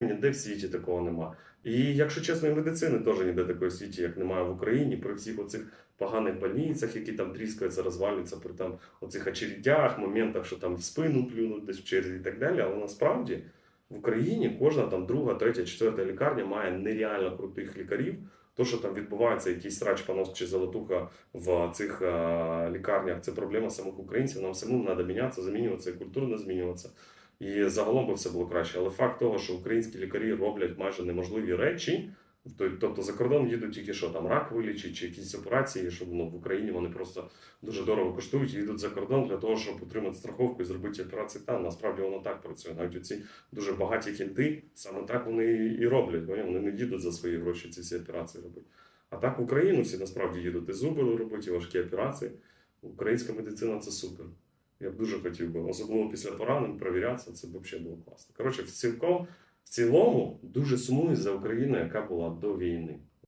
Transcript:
ніде в світі такого нема. І якщо чесно, і медицини теж ніде такої в світі, як немає в Україні, при всіх оцих поганих больницях, які там тріскаються, розвалюються, при там оцих очередях, моментах, що там в спину плюнуть десь в черзі і так далі. Але насправді в Україні кожна там друга, третя, четверта лікарня має нереально крутих лікарів. То, що там відбувається якийсь срач, понос чи золотуха в цих е, лікарнях, це проблема самих українців. Нам самим треба мінятися, замінюватися і культурно змінюватися. І загалом би все було краще. Але факт того, що українські лікарі роблять майже неможливі речі, тобто за кордон їдуть тільки що там рак вилічить чи якісь операції, що ну, в Україні вони просто дуже дорого коштують їдуть за кордон для того, щоб отримати страховку і зробити операції там. Насправді воно так працює. Навіть ці дуже багаті кінти саме так вони і роблять. Вони не їдуть за свої гроші ці всі операції робити. А так в Україну всі насправді їдуть і зуби робити, і важкі операції. Українська медицина це супер. Я б дуже хотів би, особливо після поранень, провірятися, це б взагалі було класно. Коротше, в цілком, в цілому дуже сумую за Україну, яка була до війни.